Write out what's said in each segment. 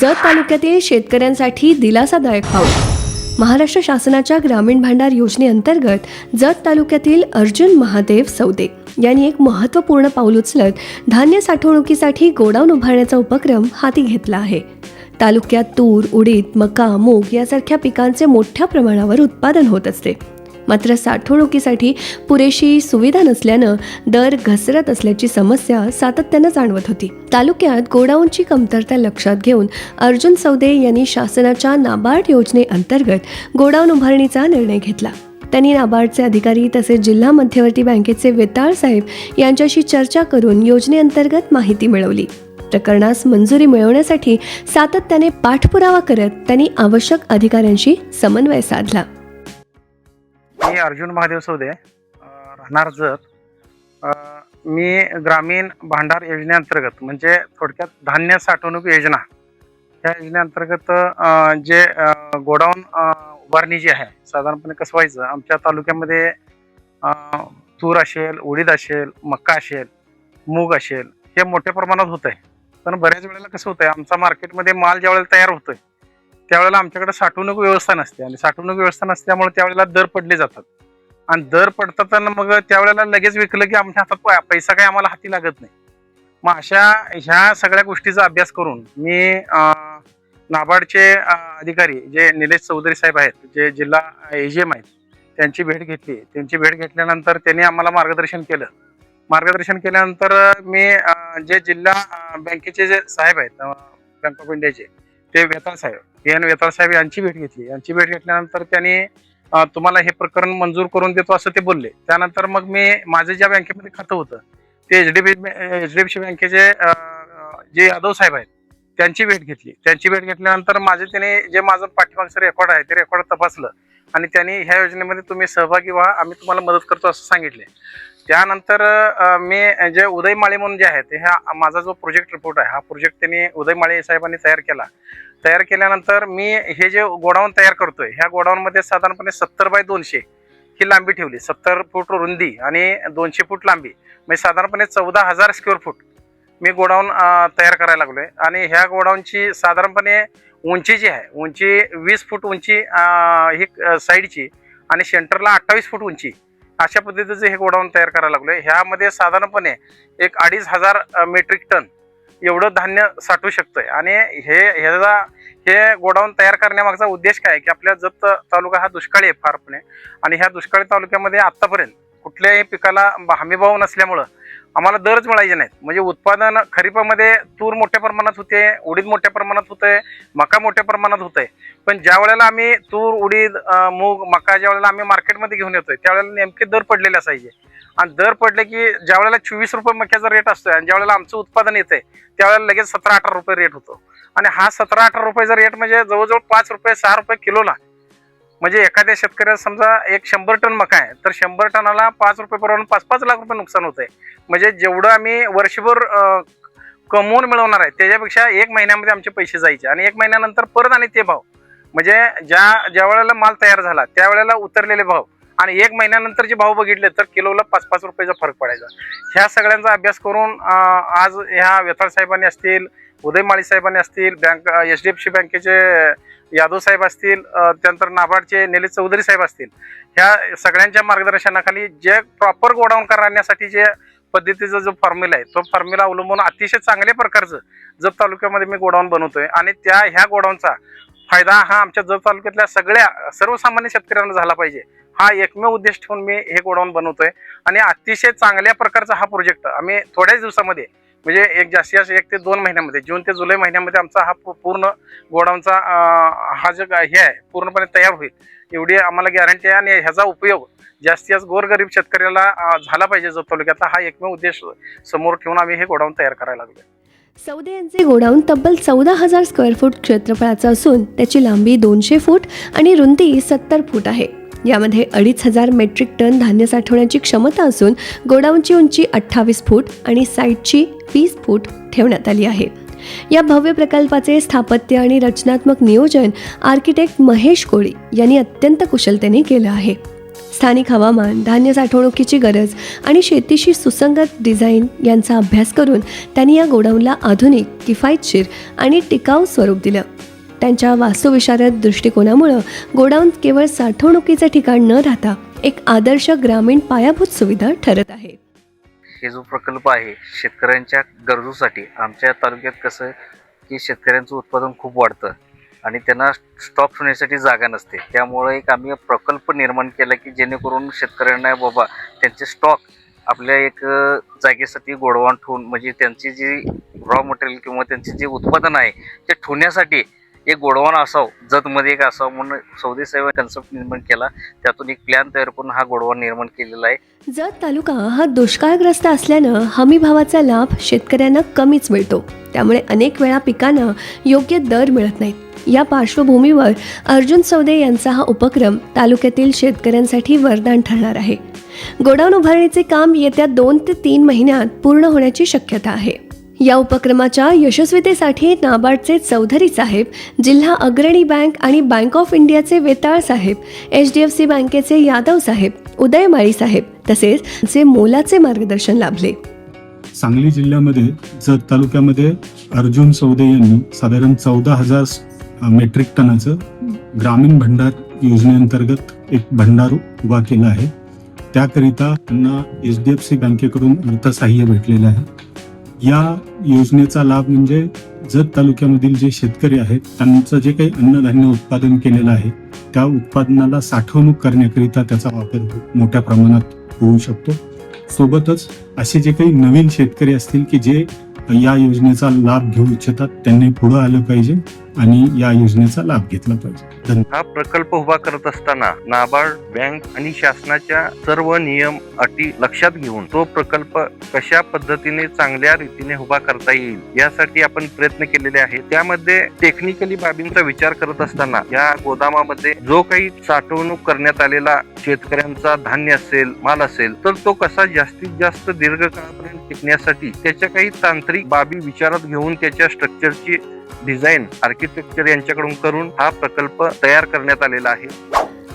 जत तालुक्यातील शेतकऱ्यांसाठी दिलासादायक पाऊल. महाराष्ट्र शासनाच्या ग्रामीण भांडार योजनेअंतर्गत जत तालुक्यातील अर्जुन महादेव सौदे यांनी एक महत्त्वपूर्ण पाऊल उचलत धान्य साठवणुकीसाठी गोडाऊन उभारण्याचा उपक्रम हाती घेतला आहे. तालुक्यात तूर उडीद मका मूग यासारख्या पिकांचे मोठ्या प्रमाणावर उत्पादन होत असते. मात्र साठवणुकीसाठी पुरेशी सुविधा नसल्यानं दर घसरत असल्याची समस्या सातत्यानं जाणवत होती. तालुक्यात गोडाऊनची कमतरता लक्षात घेऊन अर्जुन सौदे यांनी शासनाच्या नाबार्ड योजनेअंतर्गत गोडाऊन उभारणीचा निर्णय घेतला. त्यांनी नाबार्डचे अधिकारी तसेच जिल्हा मध्यवर्ती बँकेचे वेताळ साहेब यांच्याशी चर्चा करून योजनेअंतर्गत माहिती मिळवली. प्रकरणास मंजुरी मिळवण्यासाठी सातत्याने पाठपुरावा करत त्यांनी आवश्यक अधिकाऱ्यांशी समन्वय साधला. मी अर्जुन महादेव सौदे राहणार जर मी ग्रामीण भांडार योजनेअंतर्गत म्हणजे थोडक्यात धान्य साठवणूक योजना या योजनेअंतर्गत जे गोडाऊन उभारणी जी आहे साधारणपणे कसं व्हायचं आमच्या तालुक्यामध्ये तूर असेल उडीद असेल मक्का असेल मूग असेल हे मोठ्या प्रमाणात होत आहे पण बऱ्याच वेळेला कसं होतंय आमचा मार्केटमध्ये माल ज्या वेळेला तयार होतोय त्यावेळेला आमच्याकडे साठवणूक व्यवस्था नसते. आणि साठवणूक व्यवस्था नसल्यामुळे त्यावेळेला दर पडले जातात. आणि दर पडतात मग त्यावेळेला लगेच विकलं की आमच्या हातात पैसा काही आम्हाला हाती लागत नाही. मग अशा ह्या सगळ्या गोष्टीचा अभ्यास करून मी नाबार्डचे अधिकारी जे निलेश चौधरी साहेब आहेत जे जिल्हा एजीएम आहेत त्यांची भेट घेतली. त्यांची भेट घेतल्यानंतर त्यांनी आम्हाला मार्गदर्शन केलं. मार्गदर्शन केल्यानंतर मी जे जिल्हा बँकेचे जे साहेब आहेत बँक ऑफ इंडियाचे ते वेताळ साहेब एन वेताळ साहेब यांची भेट घेतली. यांची भेट घेतल्यानंतर त्यांनी तुम्हाला हे प्रकरण मंजूर करून देतो असं ते बोलले. त्यानंतर मग मी माझं ज्या बँकेमध्ये खातं होतं ते H D B H D F C बँकेचे जे यादव साहेब आहेत त्यांची भेट घेतली. त्यांची भेट घेतल्यानंतर माझे त्याने जे माझं पाठीमागचं रेकॉर्ड आहे ते रेकॉर्ड तपासलं. आणि त्यांनी ह्या योजनेमध्ये तुम्ही सहभागी व्हा आम्ही तुम्हाला मदत करतो असं सांगितले. त्यानंतर मी जे उदय माळे म्हणून जे आहेत ह्या माझा जो प्रोजेक्ट रिपोर्ट आहे हा प्रोजेक्ट त्यांनी उदय माळे साहेबांनी तयार केला. तयार केल्यानंतर मी हे जे गोडाऊन तयार करतोय ह्या गोडाऊनमध्ये साधारणपणे सत्तर बाय दोनशे ही लांबी ठेवली. सत्तर फूट रुंदी आणि दोनशे फूट लांबी. म्हणजे साधारणपणे चौदा हजार स्क्वेअर फूट मी गोडाऊन तयार करायला लागलोय. आणि ह्या गोडाऊनची साधारणपणे उंची जी आहे उंची वीस फूट उंची ही साईडची आणि सेंटरला अठ्ठावीस फूट उंची. अशा पद्धतीचं हे गोडाऊन तयार करायला लागलोय. ह्यामध्ये साधारणपणे एक अडीच हजार मेट्रिक टन एवढं धान्य साठवू शकतं आणि हे ह्याचा हे गोडाऊन तयार करण्यामागचा उद्देश काय आहे की आपल्या जत तालुका हा दुष्काळी आहे फारपणे. आणि ह्या दुष्काळी तालुक्यामध्ये आत्तापर्यंत कुठल्याही पिकाला हमीभाव नसल्यामुळं आम्हाला दरच मिळायचे नाहीत. म्हणजे उत्पादन खरीपामध्ये तूर मोठ्या प्रमाणात होते उडीद मोठ्या प्रमाणात होते मका मोठ्या प्रमाणात होतंय पण ज्या वेळेला आम्ही तूर उडीद मूग मका ज्या वेळेला आम्ही मार्केटमध्ये घेऊन येतोय त्यावेळेला नेमके दर पडलेले असायचे. आणि दर पडले की ज्या वेळेला चोवीस रुपये मक्याचा रेट असतोय आणि ज्या वेळेला आमचं उत्पादन येतंय त्यावेळेला लगेच सतरा अठरा रुपये रेट होतो. आणि हा सतरा अठरा रुपयेचा रेट म्हणजे जवळजवळ पाच रुपये सहा रुपये किलोला म्हणजे एखाद्या शेतकऱ्याला समजा एक शंभर टन मका आहे तर शंभर टनाला पाच रुपये प्रमाणे पाच पाच लाख रुपये नुकसान होत आहे म्हणजे जेवढं आम्ही वर्षभर कमवून मिळवणार आहे त्याच्यापेक्षा एक महिन्यामध्ये आमचे पैसे जायचे आणि एक महिन्यानंतर परत आणि ते भाव. म्हणजे ज्या ज्या वेळेला माल तयार झाला त्यावेळेला उतरलेले भाव आणि एक महिन्यानंतर जे भाव बघितले तर किलोला पाच पाच रुपयाचा फरक पडायचा. ह्या सगळ्यांचा अभ्यास करून आज ह्या वेथाळ साहेबांनी असतील उदय माळी साहेबांनी असतील bank H D F C बँकेचे यादव साहेब असतील त्यानंतर नाबार्डचे निलेश चौधरी साहेब असतील ह्या सगळ्यांच्या मार्गदर्शनाखाली जे प्रॉपर गोडाऊन करण्यासाठी जे पद्धतीचा जो फॉर्म्युला आहे तो फॉर्म्युला अवलंबून अतिशय चांगल्या प्रकारचं जत तालुक्यामध्ये मी गोडाऊन बनवतोय आणि त्या ह्या गोडाऊनचा फायदा हा आमच्या जत तालुक्यातल्या सगळ्या सर्वसामान्य शेतकऱ्यांना झाला पाहिजे. हा एकमेव उद्देश ठेवून मी हे गोडाऊन बनवतोय आणि अतिशय चांगल्या प्रकारचा हा प्रोजेक्ट आम्ही थोड्याच दिवसामध्ये म्हणजे एक जास्तीत जास्त एक ते दोन महिन्यामध्ये जून ते जुलै महिन्यामध्ये आमचा हा पूर्ण गोडाऊनचा हा जो हे आहे पूर्णपणे तयार होईल. एवढी आम्हाला गॅरंटी आहे आणि ह्याचा उपयोग जास्तीत जास्त गोरगरीब शेतकऱ्याला झाला पाहिजे जो तालुक्यातला हा एकमेव उद्देश समोर ठेवून आम्ही हे गोडाऊन तयार करायला लागलो. सौदे यांचे गोडाऊन तब्बल चौदा हजार स्क्वेअर फूट क्षेत्रफळाचं असून त्याची लांबी दोनशे फूट आणि रुंदी सत्तर फूट आहे. यामध्ये अडीच हजार मेट्रिक टन धान्य साठवण्याची क्षमता असून गोडाऊनची उंची अठ्ठावीस फूट आणि साईटची वीस फूट ठेवण्यात आली आहे. या भव्य प्रकल्पाचे स्थापत्य आणि रचनात्मक नियोजन आर्किटेक्ट महेश कोळी यांनी अत्यंत कुशलतेने केलं आहे. स्थानिक हवामान धान्य साठवणुकीची गरज आणि शेतीशी सुसंगत डिझाईन यांचा अभ्यास करून त्यांनी या गोडाऊनला आधुनिक किफायतशीर आणि टिकाऊ स्वरूप दिलं. त्यांच्या वास्तुविशारद दृष्टिकोनामुळं गोडाऊन केवळ साठवणुकीचं ठिकाण न राहता एक आदर्श ग्रामीण पायाभूत सुविधा ठरत आहे. हे जो प्रकल्प आहे शेतकऱ्यांच्या गरजूसाठी आमच्या तालुक्यात कसं की शेतकऱ्यांचं उत्पादन खूप वाढतं आणि त्यांना स्टॉप ठेवण्यासाठी जागा नसते. त्यामुळे एक आम्ही प्रकल्प निर्माण केला की जेणेकरून शेतकऱ्यांना बाबा त्यांचे स्टॉक आपल्या एक जागेसाठी गोडवान ठेवून म्हणजे त्यांची जी रॉ मटेरियल किंवा त्यांचे जे उत्पादन आहे ते ठेवण्यासाठी एक गोडवाना असावं जतमध्ये एक असावं म्हणून सौदे साहेब कन्सेप्ट निर्माण केला. त्यातून एक प्लॅन तयार करून हा गोडवा निर्माण केलेला आहे. जत तालुका हा दुष्काळग्रस्त असल्यानं हमी भावाचा लाभ शेतकऱ्यांना कमीच मिळतो. त्यामुळे अनेक वेळा पिकांना योग्य दर मिळत नाहीत. या पार्श्वभूमीवर अर्जुन सौदे यांचा हा उपक्रम तालुक्यातील शेतकऱ्यांसाठी वरदान ठरणार आहे. गोडाऊन उभारणीचे काम येत्या दोन ते तीन महिन्यात पूर्ण होण्याची शक्यता आहे. या उपक्रमाच्या यशस्वीतेसाठी नाबार्डचे चौधरी साहेब जिल्हा अग्रणी बँक आणि बँक ऑफ इंडियाचे Vetal Saheb H D F C बँकेचे यादव साहेब उदय माळी साहेब तसेच जे मोलाचे मार्गदर्शन लाभले. सांगली जिल्ह्यामध्ये जत तालुक्यामध्ये अर्जुन सौदे यांनी साधारण चौदा हजार मेट्रिक टनाचं ग्रामीण भंडार योजनेअंतर्गत एक भंडार उभा केला आहे. त्याकरिता त्यांना एच डी एफ सी बँकेकडून अर्थसहाय्य भेटलेलं आहे. या योजनेचा लाभ म्हणजे जत तालुक्यामधील जे शेतकरी आहेत त्यांचं जे काही अन्नधान्य उत्पादन केलेलं आहे त्या उत्पादनाला साठवणूक करण्याकरिता त्याचा वापर मोठ्या प्रमाणात होऊ शकतो. सोबतच असे जे काही नवीन शेतकरी असतील की जे या योजनेचा लाभ घेऊ इच्छितात त्यांनी पुढं आलं पाहिजे. आणि या योजनेचा लाभ घेतला पाहिजे. हा प्रकल्प उभा करत असताना नाबार्ड बँक आणि शासनाच्या सर्व नियम अटी लक्षात घेऊन तो प्रकल्प कशा पद्धतीने चांगल्या रीतीने उभा करता येईल यासाठी आपण प्रयत्न केलेले आहेत. त्यामध्ये टेक्निकली बाबींचा विचार करत असताना या गोदामामध्ये जो काही साठवणूक करण्यात आलेला शेतकऱ्यांचा धान्य असेल माल असेल तर तो कसा जास्तीत जास्त दीर्घकाळापर्यंत टिकण्यासाठी त्याच्या काही तांत्रिक बाबी विचारात घेऊन त्याच्या स्ट्रक्चरची डिझाईन आर्किटेक्चर यांच्याकडून करून हा प्रकल्प तयार करण्यात आलेला आहे.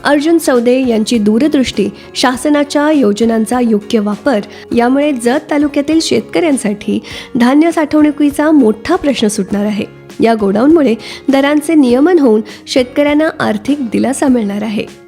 अर्जुन सौदे यांची दूरदृष्टी शासनाच्या योजनांचा योग्य वापर यामुळे जत तालुक्यातील शेतकऱ्यांसाठी धान्य साठवणुकीचा मोठा प्रश्न सुटणार आहे. या गोडाऊनमुळे दरांचे नियमन होऊन शेतकऱ्यांना आर्थिक दिलासा मिळणार आहे.